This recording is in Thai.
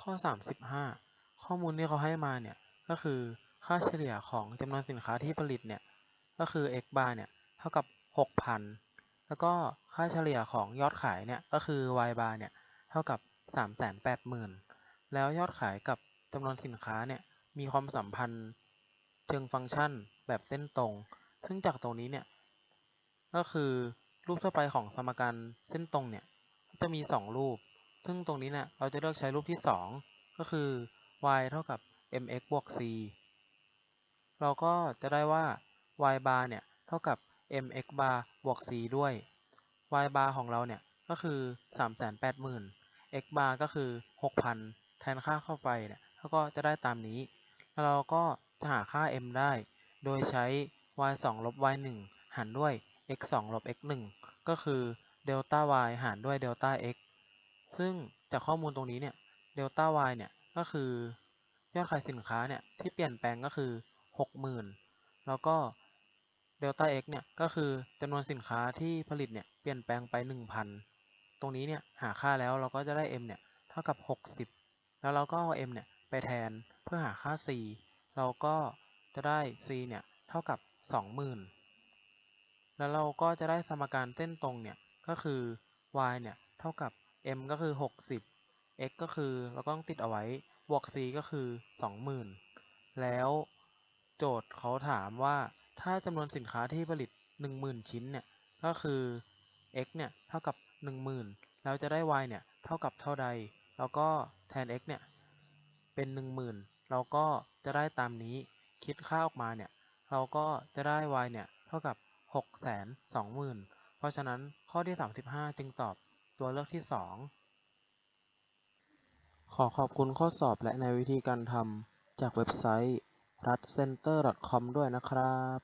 ข้อ 35 ข้อมูลที่เขาให้มาเนี่ย ก็คือค่าเฉลี่ยของจำนวนสินค้าที่ผลิตเนี่ย ก็คือ x bar เนี่ย เท่ากับ 6,000 แล้วก็ค่าเฉลี่ยของยอดขายเนี่ย ก็คือ y bar เนี่ย เท่ากับ 380,000 แล้วยอดขายกับจำนวนสินค้าเนี่ย มีความสัมพันธ์เชิงฟังก์ชันแบบเส้นตรง ซึ่งจากตรงนี้เนี่ย ก็คือรูปทั่วไปของสมการเส้นตรงเนี่ย จะมี 2 รูป ซึ่งตรงนี้เนี่ยเราจะเลือกใช้รูปที่ 2 ก็คือ y เท่ากับ mx บวก c เราก็จะได้ว่า y bar เนี่ยเท่ากับ mx bar บวก c ด้วย y bar ของเราเนี่ยก็คือ 380,000 x bar ก็คือ 6,000 แทนค่าเข้าไปเนี่ยแล้วก็จะได้ตามนี้ แล้วเราก็จะหาค่า m ได้ โดยใช้ y 2ลบ y 1หารด้วย x 2ลบ x 1ก็คือเดลต้า y หารด้วยเดลต้า x ซึ่งจากข้อมูลตรงนี้เนี่ยเดลต้า y เนี่ยก็คือยอดขายสินค้าเนี่ยที่เปลี่ยนแปลงก็คือ 60,000 แล้วก็เดลต้า x เนี่ยก็คือจำนวนสินค้าที่ผลิตเนี่ยเปลี่ยนแปลงไป 1,000 ตรงนี้เนี่ยหาค่าแล้วเราก็จะได้ m เนี่ยเท่ากับ 60 แล้วเราก็เอา m เนี่ยไปแทนเพื่อหาค่า c เราก็จะได้ c เนี่ยเท่ากับ 20,000 แล้วเราก็จะได้สมการเส้นตรงเนี่ยก็คือ y เนี่ยเท่ากับ m ก็คือ 60 x ก็คือเราก็ต้องติดเอาไว้ บวก c ก็คือ 20,000 แล้วโจทย์เขาถามว่าถ้าจำนวนสินค้าที่ผลิต 10,000 ชิ้นเนี่ย ก็คือ x เนี่ย เท่ากับ 10,000 แล้วจะได้ y เนี่ย เท่ากับเท่าใด แล้วก็แทน x เนี่ย เป็น 10,000 เราก็จะได้ตามนี้ คิดค่าออกมาเนี่ย เราก็จะได้ y เนี่ย เท่ากับ 620,000 เพราะฉะนั้นข้อที่ 35 จึงตอบ ตัวเลือกที่ 2 ขอขอบคุณข้อสอบและในวิธีการทำจากเว็บไซต์ ratcenter.com ด้วยนะครับ